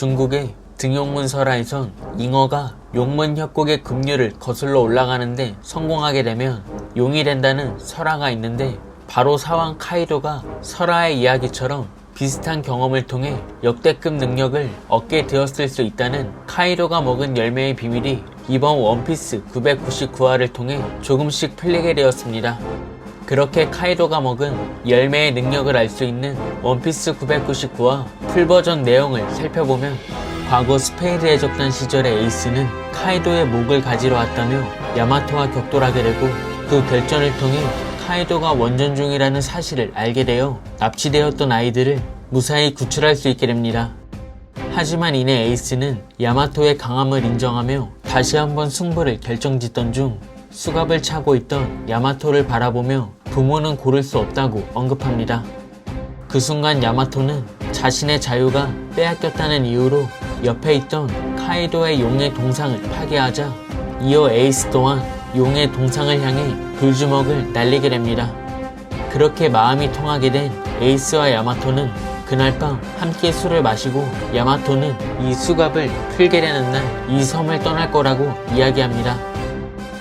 중국의 등용문 설화에선 잉어가 용문 협곡의 급류를 거슬러 올라가는데 성공하게 되면 용이 된다는 설화가 있는데 바로 사왕 카이도가 설화의 이야기처럼 비슷한 경험을 통해 역대급 능력을 얻게 되었을 수 있다는 카이도가 먹은 열매의 비밀이 이번 원피스 999화를 통해 조금씩 풀리게 되었습니다. 그렇게 카이도가 먹은 열매의 능력을 알 수 있는 원피스 999화 풀버전 내용을 살펴보면 과거 스페이드 해적단 시절의 에이스는 카이도의 목을 가지러 왔다며 야마토와 격돌하게 되고 그 결전을 통해 카이도가 원전 중이라는 사실을 알게 되어 납치되었던 아이들을 무사히 구출할 수 있게 됩니다. 하지만 이내 에이스는 야마토의 강함을 인정하며 다시 한번 승부를 결정짓던 중 수갑을 차고 있던 야마토를 바라보며 부모는 고를 수 없다고 언급합니다. 그 순간 야마토는 자신의 자유가 빼앗겼다는 이유로 옆에 있던 카이도의 용의 동상을 파괴하자 이어 에이스 또한 용의 동상을 향해 불주먹을 날리게 됩니다. 그렇게 마음이 통하게 된 에이스와 야마토는 그날 밤 함께 술을 마시고 야마토는 이 수갑을 풀게 되는 날 이 섬을 떠날 거라고 이야기합니다.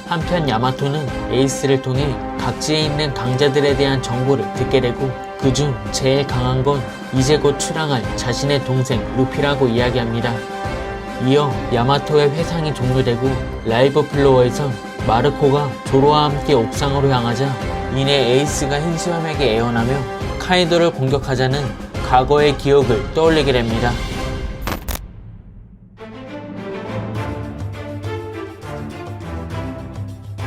한편 야마토는 에이스를 통해 각지에 있는 강자들에 대한 정보를 듣게 되고 그중 제일 강한 건 이제 곧 출항할 자신의 동생 루피라고 이야기합니다. 이어 야마토의 회상이 종료되고 라이브 플로어에선 마르코가 조로와 함께 옥상으로 향하자 이내 에이스가 흰수염에게 애원하며 카이도를 공격하자는 과거의 기억을 떠올리게 됩니다.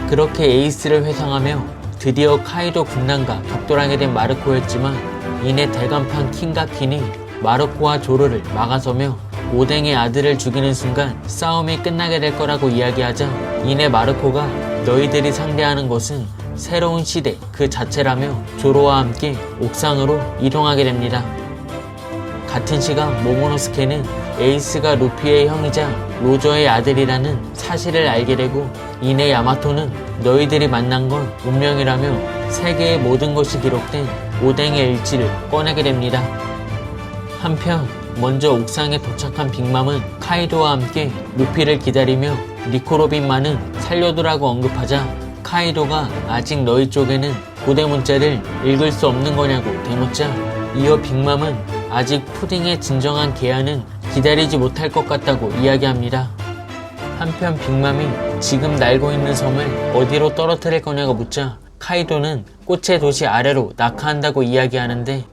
그렇게 에이스를 회상하며 드디어 카이도 군단과 격돌하게 된 마르코였지만 이내 대간판 킹가킨이 마르코와 조로를 막아서며 오뎅의 아들을 죽이는 순간 싸움이 끝나게 될 거라고 이야기하자 이내 마르코가 너희들이 상대하는 것은 새로운 시대 그 자체라며 조로와 함께 옥상으로 이동하게 됩니다. 같은 시각 모모노스케는 에이스가 루피의 형이자 로저의 아들이라는 사실을 알게 되고 이내 야마토는 너희들이 만난 건 운명이라며 세계의 모든 것이 기록된 오뎅의 일지를 꺼내게 됩니다. 한편 먼저 옥상에 도착한 빅맘은 카이도와 함께 루피를 기다리며 니코로빈만은 살려두라고 언급하자 카이도가 아직 너희 쪽에는 고대 문자를 읽을 수 없는 거냐고 대묻자 이어 빅맘은 아직 푸딩의 진정한 개화는 기다리지 못할 것 같다고 이야기합니다. 한편 빅맘이 지금 날고 있는 섬을 어디로 떨어뜨릴 거냐고 묻자 카이도는 꽃의 도시 아래로 낙하한다고 이야기하는데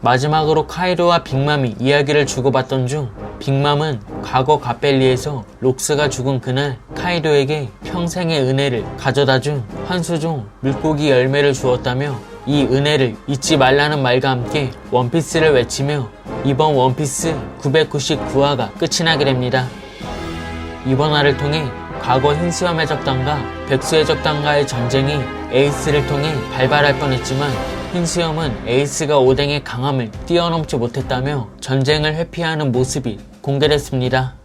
마지막으로 카이도와 빅맘이 이야기를 주고받던 중 빅맘은 과거 가벨리에서 록스가 죽은 그날 카이도에게 평생의 은혜를 가져다 준 환수종 물고기 열매를 주었다며 이 은혜를 잊지 말라는 말과 함께 원피스를 외치며 이번 원피스 999화가 끝이 나게 됩니다. 이번 화를 통해 과거 흰수염 해적단과 백수 해적단과의 전쟁이 에이스를 통해 발발할 뻔했지만 흰수염은 에이스가 오뎅의 강함을 뛰어넘지 못했다며 전쟁을 회피하는 모습이 공개됐습니다.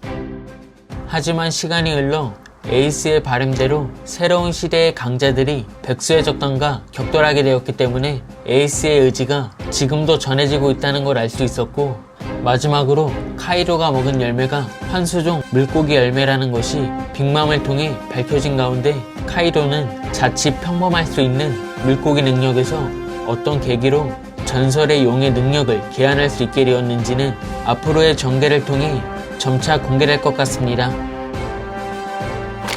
하지만 시간이 흘러 에이스의 바램대로 새로운 시대의 강자들이 백수의 적단과 격돌하게 되었기 때문에 에이스의 의지가 지금도 전해지고 있다는 걸 알 수 있었고 마지막으로 카이로가 먹은 열매가 환수종 물고기 열매라는 것이 빅맘을 통해 밝혀진 가운데 카이로는 자칫 평범할 수 있는 물고기 능력에서 어떤 계기로 전설의 용의 능력을 개한할 수 있게 되었는지는 앞으로의 전개를 통해 점차 공개될 것 같습니다.